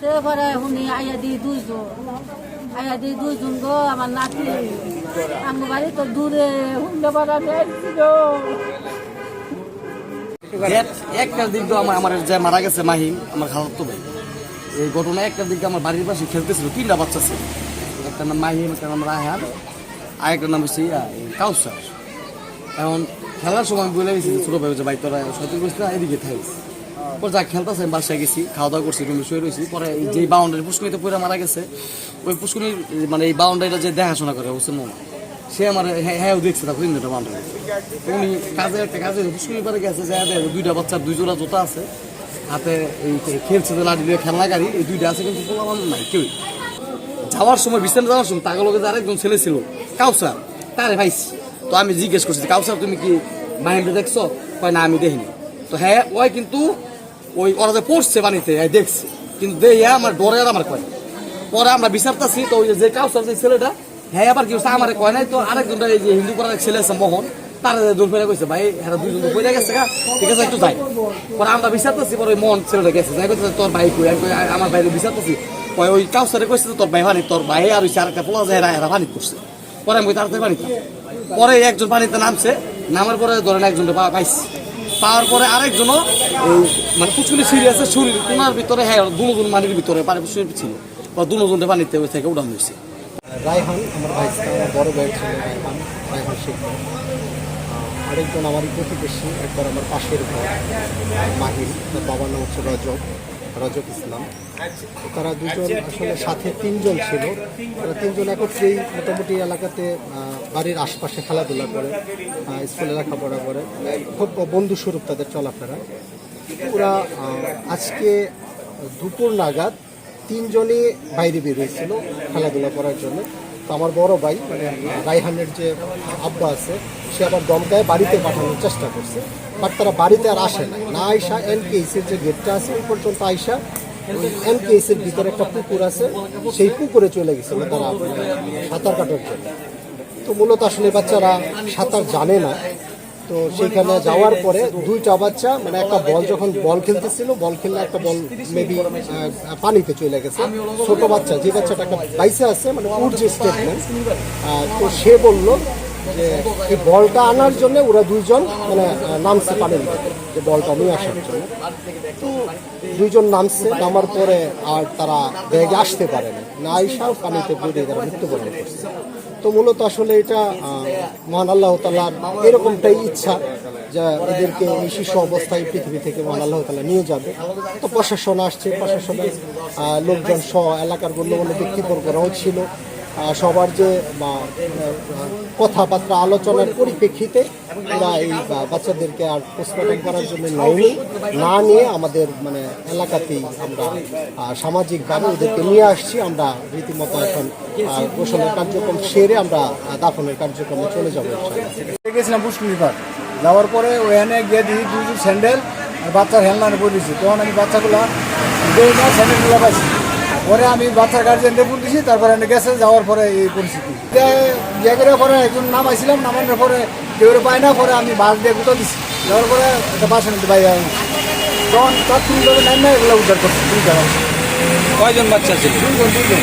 তারপরে শুনি আইয়া দি দুইজন আইয়া দি দুইজন গো আমার নাতি। আমার বাড়ি তো দূরে শুনতে পারা একটার দিক আমার গেছে আমার খালাতো ভাই। এই দিক আমার বাড়ির পাশে একটা নাম একটা আর একটা নাম এখন খেলার সময় আমি বলে ছোটো ভাই যে ভাই, তোরা এদিকে থাকিস পরে যা খেলতেছে আমি বাসায় গেছি খাওয়া দাওয়া করছি, রুমে শুয়ে রয়েছি। পরে এই যে বাউন্ডারি পুষ্করিতে পরে মারা গেছে, ওই পুষ্করির মানে এই বাউন্ডারিটা যে দেখাশোনা করে হোসেন মোমা, সে আমার হ্যাঁ হ্যাঁ দেখছে তারপর তিনটা বাউন্ডারি উনি কাজে, একটা কাজে পুষ্করির পরে গেছে যে দুইটা বাচ্চার দুই জোড়া জোতা আছে, হাতে এই খেলছে যে লাঠি দিয়ে খেলনা গাড়ি, এই দুইটা আছে কিন্তু পোলা নাই, কেউই। যাওয়ার সময়, বিশ্রাম যাওয়ার সময় তাকে লোকে যে আরেকজন ছেলে ছিল, কাউসার, তারে ভাইছি তো আমি জিজ্ঞেস করছি কাউসার, তুমি কি মাহিমটা দেখছ? কয়, না, আমি দেখিনি। তো হ্যাঁ ওই কিন্তু ওই ওরা যে পড়ছে পানিতে দেখছে। কিন্তু দেখিয়া আমার ডরে আর আমার কয়। পরে আমরা বিচারতাছি তো ওই যে কাউসার যে ছেলেটা হ্যাঁ আবার কি আমার কয় নাই, তো আরেকজনটা এই যে হিন্দু করার ছেলে আছে, মোহন, তার দূর কইছে ভাই হ্যাঁ দুইজন তো গেছে গা, ঠিক আছে, একটু যাই। পরে আমরা বিচারতেছি পরে ওই মোহন ছেলেটা গেছে, যাই কইছে তোর ভাই কই? আমি আমার ভাইরে বিচারতেছি কয় ওই কাউসারে কইছে তোর ভাই পানি, তোর ভাই আর ওই চারটা পোলা যায় এরা পানি করছে। পরে আমি তাড়াতাড়ি পানি পরে একজন পানিতে নামছে, নামার পরে ধরেন একজন পাইছি। পাওয়ার পরে আরেকজনও মানে সিঁড়ি আছে শরীর কোনার ভিতরে হ্যাঁ দুজন মানির ভিতরে পানি শরীর ছিল। বা দুজনের পানিতে ওই থেকে উঠানো হয়েছে। রায়হান, আমার ভাই আমার বড় ভাই ছিল রায়হান রায়হান শেখ। আরেকজন আমার প্রতিবেশী, একবার আমার পাশের ঘর, মাহির বাবার নাম হচ্ছে রজব। রজব ইসলাম। তারা দুজন আসলে সাথে তিনজন ছিল। তারা তিনজন একত্রেই মোটামুটি এলাকাতে বাড়ির আশপাশে খেলাধুলা করে স্কুলে লেখাপড়া করে। খুব বন্ধু স্বরূপ তাদের চলাফেরা। ওরা আজকে দুপুর নাগাদ তিনজনই বাইরে বেরিয়েছিল খেলাধুলা করার জন্য। তো আমার বড় ভাই মানে রাইহানের যে আব্বা আছে, সে আবার দমকায় বাড়িতে পাঠানোর চেষ্টা করছে। বাট তারা বাড়িতে আর আসে না না আইসা এনকেএসির যে গেটটা আছে, ওই পর্যন্ত আইসা এনকেএসির ভিতরে একটা পুকুর আছে, সেই পুকুরে চলে গেছিল তারা সাঁতার কাটার জন্য। তো মূলত আসলে বাচ্চারা সাঁতার জানে না। তো সেখানে যাওয়ার পরে দুইটা বাচ্চা মানে একটা বল, যখন বল খেলতেছিল, বল খেললে একটা বল মেবি পানিতে চলে গেছে। ছোট বাচ্চা, যে বাচ্চাটা একটা বাইসে আছে মানে ওর যে স্টেটমেন্ট তো সে বলল যে, এই বলটা আনার জন্য ওরা দুইজন মানে নামছে পানির যে বলটা নিয়ে আসার জন্য। তো দুইজন নামছে, নামার পরে আর তারা ব্যাগে আসতে পারে না না আইসাও পানিতে পড়ে তারা মৃত্যুবরণ করছে। তো মূলত আসলে এটা মহান আল্লাহ তালার এরকমটাই ইচ্ছা যা এদেরকে এই শিশু অবস্থায় পৃথিবী থেকে মহান আল্লাহ তালা নিয়ে যাবে। তো প্রশাসন আসছে, প্রশাসনের লোকজন সহ এলাকার গণ্যমান্য ব্যক্তিবর্গরাও ছিল। সবার যে কথাবার্তা, আলোচনার পরিপ্রেক্ষিতে ওরা এই বাচ্চাদেরকে আর পোস্টমর্টম করার জন্য নেয়নি। না নিয়ে আমাদের মানে এলাকাতেই আমরা সামাজিকভাবে ওদেরকে নিয়ে আসছি। আমরা রীতিমতো এখন গোসলের কার্যক্রম সেরে আমরা দাফনের কার্যক্রমে চলে যাব। গেছিলাম পুষ্করিণী পার্ক যাওয়ার পরে ওখানে গিয়ে দিই দুই স্যান্ডেল বাচ্চার হেলনারে পরে দিয়েছি তখন আমি বাচ্চাগুলো স্যান্ডেলগুলো পাইছি। পরে আমি বাচ্চার গার্জেনদের ফোন দিছি তারপরে আমি গেছে যাওয়ার পরে এই পরিস্থিতি। ইয়ে করে পরে একজন নামাইছিলাম নামানোর পরে কেউ পায় না পরে আমি বাস দিয়ে গুতো দিছি। যাওয়ার পরে একটা বাসের নিতে পাই আমি তখন তাৎক্ষণিকভাবে নাম না এগুলো উদ্ধার করছি কয়জন বাচ্চা ছিল? দুইজন দুইজন